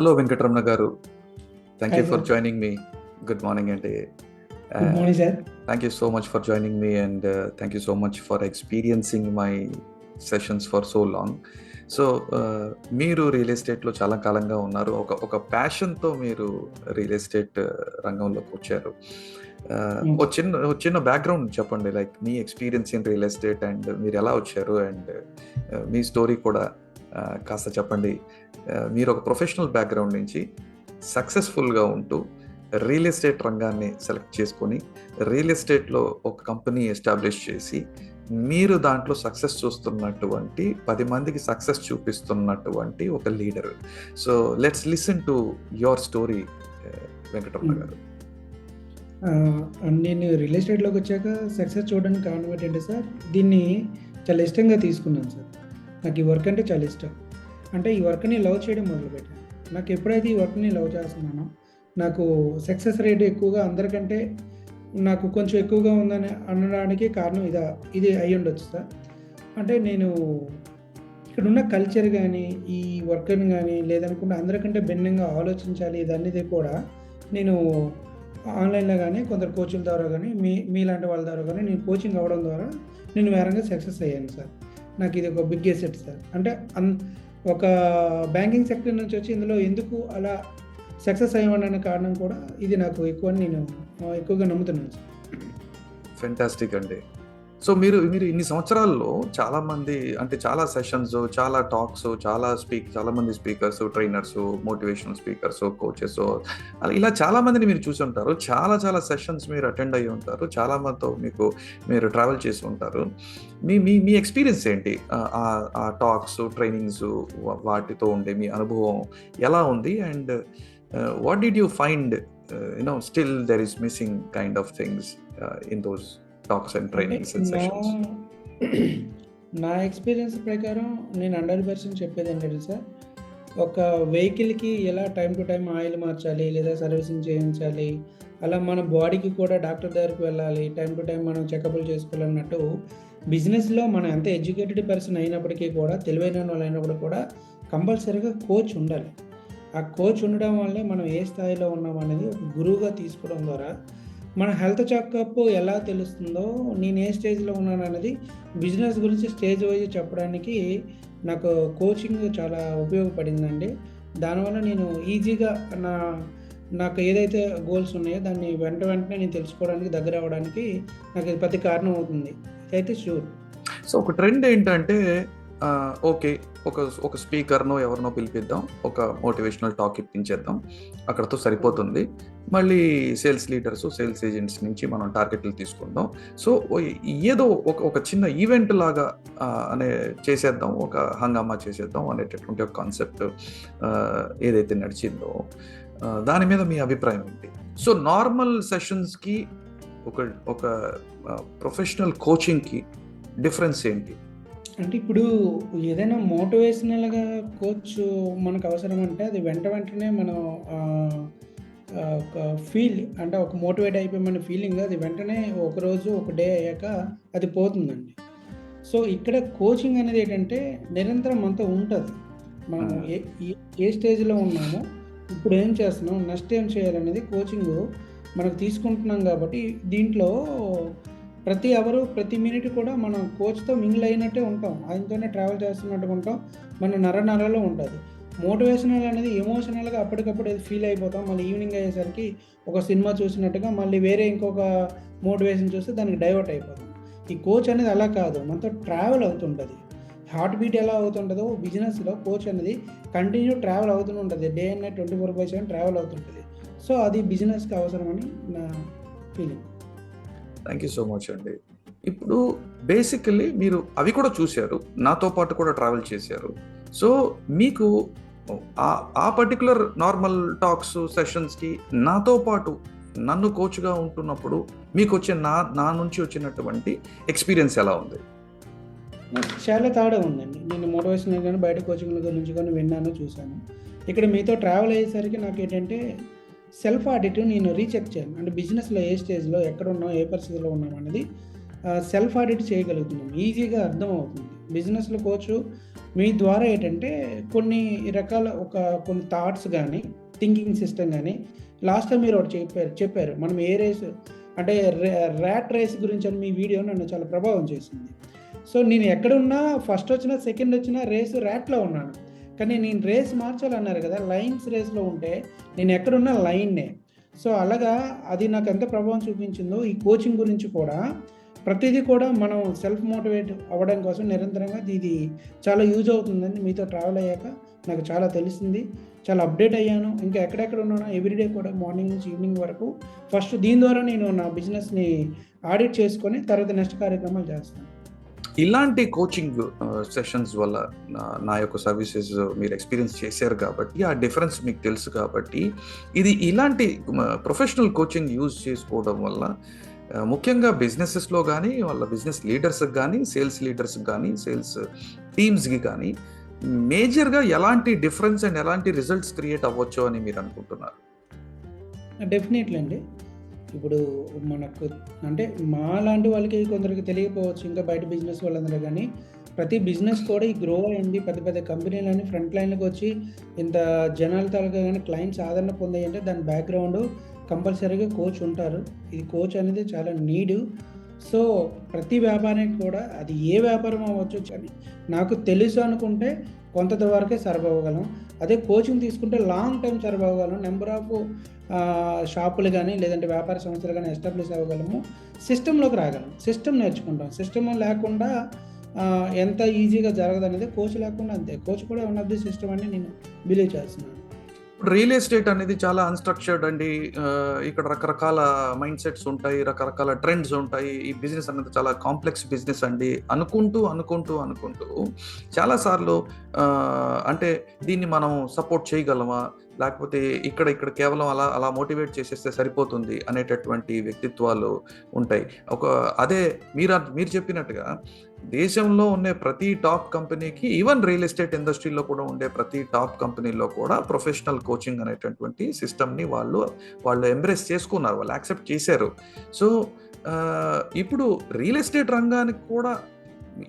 Hello Venkataramana garu. Thank you for. Joining me good morning అండి thank you so much for joining me and thank you so much for experiencing my sessions for so long so మీరు real ఎస్టేట్లో చాలా కాలంగా ఉన్నారు. ఒక ఒక ప్యాషన్తో మీరు real estate రంగంలోకి వచ్చారు. Uh, Hmm. ఒక చిన్న చిన్న బ్యాక్గ్రౌండ్ చెప్పండి. Like me experience in real estate and మీరు ఎలా వచ్చారు? అండ్ మీ స్టోరీ కూడా uh, కాస్త చెప్పండి. మీరు ఒక ప్రొఫెషనల్ బ్యాక్గ్రౌండ్ నుంచి సక్సెస్ఫుల్గా ఉంటూ రియల్ ఎస్టేట్ రంగాన్ని సెలెక్ట్ చేసుకొని రియల్ ఎస్టేట్లో ఒక కంపెనీ ఎస్టాబ్లిష్ చేసి మీరు దాంట్లో సక్సెస్ చూస్తున్నటువంటి పది మందికి సక్సెస్ చూపిస్తున్నటువంటి ఒక leader so let's listen to your story Venkataramana garu. నేను రియల్ ఎస్టేట్లోకి వచ్చాక సక్సెస్ చూడడానికి కారణం ఏంటంటే సార్ దీన్ని చాలా ఇష్టంగా తీసుకున్నాను సార్. నాకు ఈ వర్క్ అంటే చాలా ఇష్టం. అంటే ఈ వర్క్ని లవ్ చేయడం మొదలుపెట్టాను. నాకు ఎప్పుడైతే ఈ వర్క్ని లవ్ చేస్తున్నానో నాకు సక్సెస్ రేట్ ఎక్కువగా అందరికంటే నాకు కొంచెం ఎక్కువగా ఉందని అనడానికి కారణం ఇదా ఇది అయ్యి ఉండొచ్చు సార్. అంటే నేను ఇక్కడ ఉన్న కల్చర్ కానీ ఈ వర్క్ని కానీ లేదనుకుంటే అందరికంటే భిన్నంగా ఆలోచించాలి ఇదన్నది కూడా నేను ఆన్లైన్లో కానీ కొందరు కోచ్ల ద్వారా కానీ మీ మీలాంటి వాళ్ళ ద్వారా కానీ నేను కోచింగ్ అవ్వడం ద్వారా నేను వేరంగా సక్సెస్ అయ్యాను సార్. నాకు ఇది ఒక బిగ్ ఎసెట్ సార్ అంటే అన్ ఒక బ్యాంకింగ్ సెక్టర్ నుంచి వచ్చి ఇందులో ఎందుకు అలా సక్సెస్ అయ్యామన్న కారణం కూడా ఇది నాకు ఎక్కువ నేను ఎక్కువగా నమ్ముతున్నాను సార్ ఫెంటాస్టిక్ అండి. సో మీరు మీరు ఇన్ని సంవత్సరాల్లో చాలా మంది అంటే చాలా సెషన్స్ చాలా టాక్స్ చాలా స్పీక్ చాలా మంది speakers trainers motivational speakers coaches అలా ఇలా చాలా మందిని మీరు చూసి ఉంటారు. చాలా చాలా సెషన్స్ మీరు అటెండ్ అయ్యి ఉంటారు. చాలా మందితో మీకు మీరు ట్రావెల్ చేసి ఉంటారు. మీ మీ మీ ఎక్స్పీరియన్స్ ఏంటి? ఆ- ఆ- ఆ టాక్స్ ట్రైనింగ్స్ వాటితో ఉండే మీ అనుభవం ఎలా ఉంది? And what did you find you know still there is missing kind of things in those talks and trainings and sessions నా ఎక్స్పీరియన్స్ ప్రకారం నేను హండ్రెడ్ పర్సెంట్ చెప్పేది ఏంటంటే సార్ ఒక వెహికల్కి ఎలా టైం టు టైం ఆయిల్ మార్చాలి లేదా సర్వీసింగ్ చేయించాలి అలా మన బాడీకి కూడా డాక్టర్ దగ్గరికి వెళ్ళాలి టైం టు టైం మనం చెకప్లు చేసుకోవాలన్నట్టు బిజినెస్లో మనం ఎంత ఎడ్యుకేటెడ్ పర్సన్ అయినప్పటికీ కూడా తెలివైన వాళ్ళు అయినప్పుడు కూడా కంపల్సరీగా కోచ్ ఉండాలి. ఆ కోచ్ ఉండడం వల్లే మనం ఏ స్థాయిలో ఉన్నాం అనేది గురువుగా తీసుకోవడం ద్వారా మన హెల్త్ చెకప్ ఎలా తెలుస్తుందో నేను ఏ స్టేజ్లో ఉన్నాను అనేది బిజినెస్ గురించి స్టేజ్ వైజ్ చెప్పడానికి నాకు కోచింగ్ చాలా ఉపయోగపడిందండి. దానివల్ల నేను ఈజీగా నా నాకు ఏదైతే గోల్స్ ఉన్నాయో దాన్ని వెంట వెంటనే నేను తెలుసుకోవడానికి దగ్గర అవ్వడానికి నాకు ఇది ప్రతి కారణం అవుతుంది. అయితే షూర్ సో ఒక ట్రెండ్ ఏంటంటే ఓకే. ఒక ఒక స్పీకర్నో ఎవరినో పిలిపిద్దాం. ఒక మోటివేషనల్ టాక్ ఇప్పించేద్దాం. అక్కడతో సరిపోతుంది. మళ్ళీ సేల్స్ లీడర్స్ సేల్స్ ఏజెంట్స్ నుంచి మనం టార్గెట్లు తీసుకుందాం. సో ఏదో ఒక ఒక చిన్న ఈవెంట్ లాగా అనే చేసేద్దాం. ఒక హంగామా చేసేద్దాం అనేటటువంటి ఒక కాన్సెప్ట్ ఏదైతే నడిచిందో. దాని మీద మీ అభిప్రాయం ఏంటి? సో నార్మల్ సెషన్స్కి ఒక ఒక ప్రొఫెషనల్ కోచింగ్కి డిఫరెన్స్ ఏంటి? అంటే ఇప్పుడు ఏదైనా మోటివేషనల్గా కోచ్ మనకు అవసరం అంటే అది వెంట వెంటనే మనం ఒక ఫీల్ అంటే ఒక మోటివేట్ అయిపోయి మన ఫీలింగ్ అది వెంటనే ఒక రోజు ఒక డే అయ్యాక అది పోతుందండి. సో ఇక్కడ కోచింగ్ అనేది ఏంటంటే నిరంతరం మనతో ఉంటుంది. మనం ఏ ఏ- ఏ స్టేజ్లో ఉన్నామో ఇప్పుడు ఏం చేస్తున్నాం నెక్స్ట్ ఏం చేయాలనేది కోచింగ్ మనకు తీసుకుంటున్నాం కాబట్టి దీంట్లో ప్రతి అవరు ప్రతి మినిట్ కూడా మనం కోచ్తో మింగిల్ అయినట్టే ఉంటాం. ఆయనతోనే ట్రావెల్ చేస్తున్నట్టుగా ఉంటాం. మన నర నరలో ఉంటుంది. మోటివేషనల్ అనేది ఎమోషనల్గా అప్పటికప్పుడు ఫీల్ అయిపోతాం. మళ్ళీ ఈవినింగ్ అయ్యేసరికి ఒక సినిమా చూసినట్టుగా మళ్ళీ వేరే ఇంకొక మోటివేషన్ చూస్తే దానికి డైవర్ట్ అయిపోతాం. ఈ కోచ్ అనేది అలా కాదు. మనతో ట్రావెల్ అవుతుంటుంది. హార్ట్ బీట్ ఎలా అవుతుంటుందో బిజినెస్లో కోచ్ అనేది కంటిన్యూ ట్రావెల్ అవుతూనే ఉంటుంది. Day and night twenty four by seven travel అవుతుంటుంది. సో అది బిజినెస్కి అవసరమని నా feeling thank you so much అండి. ఇప్పుడు బేసికల్లీ మీరు అవి కూడా చూశారు నాతో పాటు కూడా ట్రావెల్ చేశారు. సో మీకు ఆ- ఆ పర్టికులర్ నార్మల్ టాక్స్ సెషన్స్కి నాతో పాటు నన్ను కోచ్గా ఉంటున్నప్పుడు మీకు వచ్చే నా నా నుంచి వచ్చినటువంటి ఎక్స్పీరియన్స్ ఎలా ఉంది? నాకు చాలా తేడా ఉందండి. నేను మోటివేషన్ కానీ బయట కోచింగ్ల గురించి కానీ విన్నాను చూశాను. ఇక్కడ మీతో ట్రావెల్ అయ్యేసరికి నాకు ఏంటంటే సెల్ఫ్ ఆడిట్ నేను రీచెక్ చేయను అంటే బిజినెస్లో ఏ స్టేజ్లో ఎక్కడ ఉన్నాం ఏ పరిస్థితిలో ఉన్నాం అనేది సెల్ఫ్ ఆడిట్ చేయగలుగుతున్నాం. ఈజీగా అర్థమవుతుంది. బిజినెస్‌లో కోచ్ మీ ద్వారా ఏంటంటే కొన్ని రకాల ఒక కొన్ని థాట్స్ కానీ థింకింగ్ సిస్టమ్ కానీ లాస్ట్ టైం మీరు ఒకటి చెప్పారు చెప్పారు. మనం ఏ రేస్ అంటే ర్యాట్ రేస్ గురించి అని మీ వీడియో నన్ను చాలా ప్రభావం చేసింది. సో, నేను ఎక్కడున్నా ఫస్ట్ వచ్చినా, సెకండ్ వచ్చినా రేసు ర్యాట్‌లో ఉన్నాను. కానీ నేను రేస్ మార్చాలన్నారు కదా! లైన్స్ రేస్‌లో ఉంటే నేను ఎక్కడున్నా లైన్నే సో, అలాగా అది నాకు ఎంత ప్రభావం చూపించిందో ఈ కోచింగ్ గురించి కూడా ప్రతిదీ కూడా మనం సెల్ఫ్ మోటివేట్ అవ్వడం కోసం నిరంతరంగా ఇది చాలా యూజ్ అవుతుందని మీతో ట్రావెల్ అయ్యాక నాకు చాలా తెలిసింది. చాలా అప్డేట్ అయ్యాను. ఇంకా ఎక్కడెక్కడ ఉన్నానో ఎవ్రీడే కూడా మార్నింగ్ నుంచి ఈవినింగ్ వరకు ఫస్ట్ దీని ద్వారా నేను నా బిజినెస్‌ని ఆడిట్ చేసుకొని తర్వాత నెక్స్ట్ కార్యక్రమాలు చేస్తాను. ఇలాంటి కోచింగ్ సెషన్స్ వల్ల నా యొక్క సర్వీసెస్ మీరు ఎక్స్‌పీరియన్స్ చేశారు కాబట్టి, ఆ డిఫరెన్స్ మీకు తెలుసు కాబట్టి, ఇది ఇలాంటి ప్రొఫెషనల్ కోచింగ్ యూజ్ చేసుకోవడం వల్ల ముఖ్యంగా బిజినెసెస్‌లో కానీ వాళ్ళ బిజినెస్ లీడర్స్‌కి కానీ సేల్స్ లీడర్స్‌కి కానీ సేల్స్ టీమ్స్‌కి కానీ మేజర్‌గా ఎలాంటి డిఫరెన్స్ అండ్ ఎలాంటి రిజల్ట్స్ క్రియేట్ అవ్వచ్చు అని మీరు అనుకుంటున్నారు? డెఫినెట్‌లీ అండి. ఇప్పుడు మనకు అంటే మా లాంటి వాళ్ళకి కొందరికి తెలియకపోవచ్చు. ఇంకా బయట బిజినెస్ వాళ్ళందరూ కానీ ప్రతి బిజినెస్ కూడా ఈ గ్రో అయింది. పెద్ద పెద్ద కంపెనీలన్నీ ఫ్రంట్ లైన్‌లోకొచ్చి ఇంత జనాల తాలూకా కానీ క్లయింట్స్ ఆదరణ పొందాయంటే దాని బ్యాక్‌గ్రౌండ్ కంపల్సరీగా కోచ్ ఉంటారు. ఇది కోచ్ అనేది చాలా నీడు. సో, ప్రతి వ్యాపారానికి కూడా అది ఏ వ్యాపారం అవ్వచ్చు కానీ నాకు తెలుసు అనుకుంటే కొంత వరకే సర్వ్ అవ్వగలం. అదే కోచింగ్ తీసుకుంటే లాంగ్ టైం సర్వ్ అవ్వగలం. నెంబర్ ఆఫ్ షాపులు కానీ లేదంటే వ్యాపార సంస్థలు కానీ ఎస్టాబ్లిష్ అవ్వగలము. సిస్టంలోకి రాగలం. సిస్టమ్ నేర్చుకుంటాం. సిస్టమ్ లేకుండా ఎంత ఈజీగా జరగదు అనేది కోచ్ లేకుండా అంతే. కోచ్ కూడా వన్ ఆఫ్ ది సిస్టమ్ అని నేను బిలీవ్ చేస్తున్నాను. ఇప్పుడు రియల్ ఎస్టేట్ అనేది చాలా అన్‌స్ట్రక్చర్డ్ అండి. ఇక్కడ రకరకాల మైండ్ సెట్స్ ఉంటాయి. రకరకాల ట్రెండ్స్ ఉంటాయి. ఈ బిజినెస్ అనేది చాలా కాంప్లెక్స్ బిజినెస్ అండి. అనుకుంటూ, అనుకుంటూ, అనుకుంటూ చాలా సార్లు అంటే దీన్ని మనం సపోర్ట్ చేయగలమా? లేకపోతే ఇక్కడ ఇక్కడ కేవలం అలా అలా మోటివేట్ చేసేస్తే సరిపోతుంది అనేటటువంటి వ్యక్తిత్వాలు ఉంటాయి. ఒక అదే మీరు మీరు చెప్పినట్టుగా దేశంలో ఉండే ప్రతి టాప్ కంపెనీకి ఈవెన్ రియల్ ఎస్టేట్ ఇండస్ట్రీలో కూడా ఉండే ప్రతి టాప్ కంపెనీలో కూడా ప్రొఫెషనల్ కోచింగ్ అనేటటువంటి సిస్టమ్‌ని వాళ్ళు వాళ్ళు ఎంబ్రేస్ చేసుకున్నారు. వాళ్ళు యాక్సెప్ట్ చేశారు. సో, ఇప్పుడు రియల్ ఎస్టేట్ రంగానికి కూడా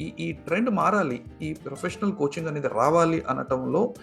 ఈ ఈ ట్రెండ్ మారాలి. ఈ ప్రొఫెషనల్ కోచింగ్ అనేది రావాలి అనటంలో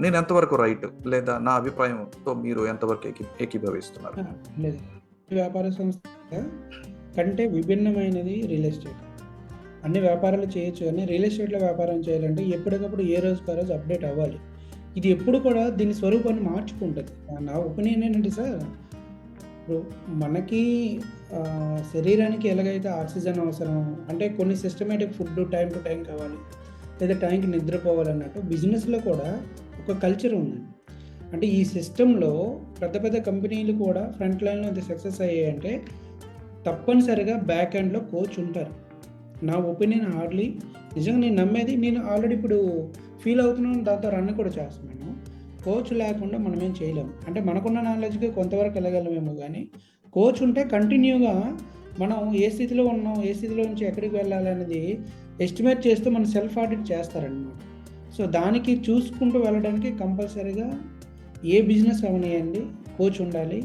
నేను ఎంతవరకు రైట్? లేదా నా అభిప్రాయంతో మీరు ఎంతవరకు ఏకీ ఏకీభవిస్తున్నారు? వ్యాపార సంస్థ కంటే విభిన్నమైనది రియల్ ఎస్టేట్. అన్ని వ్యాపారాలు చేయొచ్చు కానీ రియల్ ఎస్టేట్‌లో వ్యాపారం చేయాలంటే ఎప్పటికప్పుడు ఏ రోజుకి ఆ రోజు అప్డేట్ అవ్వాలి. ఇది ఎప్పుడు కూడా దీని స్వరూపాన్ని మార్చుకుంటుంది నా ఒపీనియన్ ఏంటంటే సార్, ఇప్పుడు మనకి శరీరానికి ఎలాగైతే ఆక్సిజన్ అవసరమో అంటే కొన్ని systematic food time to time కావాలి. లేదా టైంకి నిద్రపోవాలన్నట్టు బిజినెస్‌లో కూడా ఒక కల్చర్ ఉందండి. అంటే ఈ సిస్టంలో పెద్ద పెద్ద కంపెనీలు కూడా ఫ్రంట్ లైన్‌లో ఇంత సక్సెస్ అయ్యాయంటే తప్పనిసరిగా బ్యాక్ ఎండ్‌లో కోచ్ ఉంటారు. నా ఒపీనియన్ హార్డ్‌లీ నిజంగా నేను నమ్మేది నేను ఆల్రెడీ ఇప్పుడు ఫీల్ అవుతున్నాను. దాంతో రన్ కూడా చేస్తున్నాను. కోచ్ లేకుండా మనం ఏం చేయలేము. అంటే మనకున్న నాలెడ్జ్‌కి కొంతవరకు వెళ్ళగలమేమో కానీ కోచ్ ఉంటే కంటిన్యూగా మనం ఏ స్థితిలో ఉన్నాం, ఏ స్థితిలో నుంచి ఎక్కడికి వెళ్ళాలనేది ఎస్టిమేట్ చేస్తూ మన సెల్ఫ్ ఆడిట్ చేస్తారనమాట. సో, దానికి చూసుకుంటూ వెళ్ళడానికి కంపల్సరీగా ఏ బిజినెస్ అవ్వనియండి కోచ్ ఉండాలి.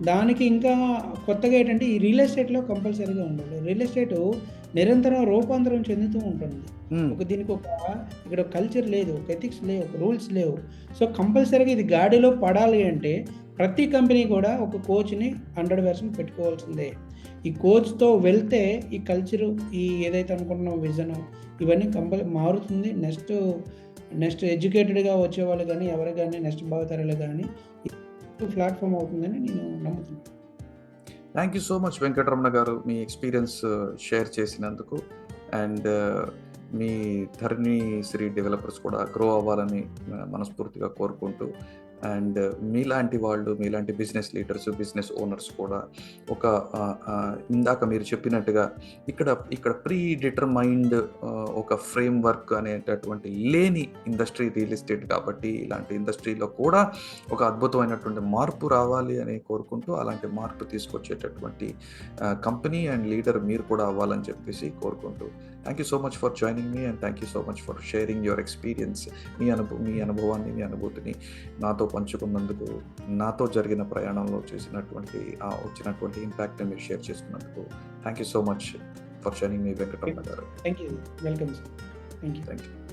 దానికి ఇంకా కొత్తగా ఏంటంటే ఈ రియల్ ఎస్టేట్‌లో కంపల్సరీగా ఉండాలి. రియల్ ఎస్టేటు నిరంతరం రూపాంతరం చెందుతూ ఉంటుంది. ఒక దీనికి ఒక ఇక్కడ కల్చర్ లేదు. ఒక ఎథిక్స్ లేవు. ఒక రూల్స్ లేవు. సో, కంపల్సరీగా ఇది గాడిలో పడాలి అంటే ప్రతి కంపెనీ కూడా ఒక కోచ్‌ని 100% పెట్టుకోవాల్సిందే. ఈ కోచ్‌తో వెళ్తే ఈ కల్చరు ఈ ఏదైతే అనుకుంటున్నామో విజను ఇవన్నీ కంపల్ మారుతుంది. నెక్స్ట్ నెక్స్ట్ ఎడ్యుకేటెడ్‌గా వచ్చేవాళ్ళు గానీ, ఎవరు గానీ నెక్స్ట్ భావితరాలు గానీ ప్లాట్‌ఫార్మ్ అవుతుందని నేను నమ్ముతున్నాను. Thank you so much Venkataramana garu. Me experience share uh, చేసినందుకు. అండ్ uh, మీ ధరణి శ్రీ డెవలపర్స్ కూడా గ్రో అవ్వాలని uh, మనస్ఫూర్తిగా కోరుకుంటూ అండ్ మీలాంటి వాళ్ళు, మీలాంటి బిజినెస్ లీడర్స్, బిజినెస్ ఓనర్స్ కూడా ఒక ఇందాక మీరు చెప్పినట్టుగా ఇక్కడ ఇక్కడ ప్రీ డిటర్మైండ్ ఒక ఫ్రేమ్ వర్క్ అనేటటువంటి లేని ఇండస్ట్రీ రియల్ ఎస్టేట్ కాబట్టి ఇలాంటి ఇండస్ట్రీలో కూడా ఒక అద్భుతమైనటువంటి మార్పు రావాలి అని కోరుకుంటూ అలాంటి మార్పు తీసుకొచ్చేటటువంటి కంపెనీ అండ్ లీడర్ మీరు కూడా అవ్వాలని చెప్పేసి కోరుకుంటూ thank you so much for joining me and thank you so much for sharing your experience మీ అనుభవం మీ అనుభవాన్ని మీ అనుభూతిని నాతో పంచుకున్నందుకు నాతో జరిగిన ప్రయాణంలో చేసినటువంటి వచ్చినటువంటి ఇంపాక్ట్ని మీరు షేర్ చేసుకున్నందుకు thank you so much for sharing me Venkataramana garu thank you welcome sir thank you thank you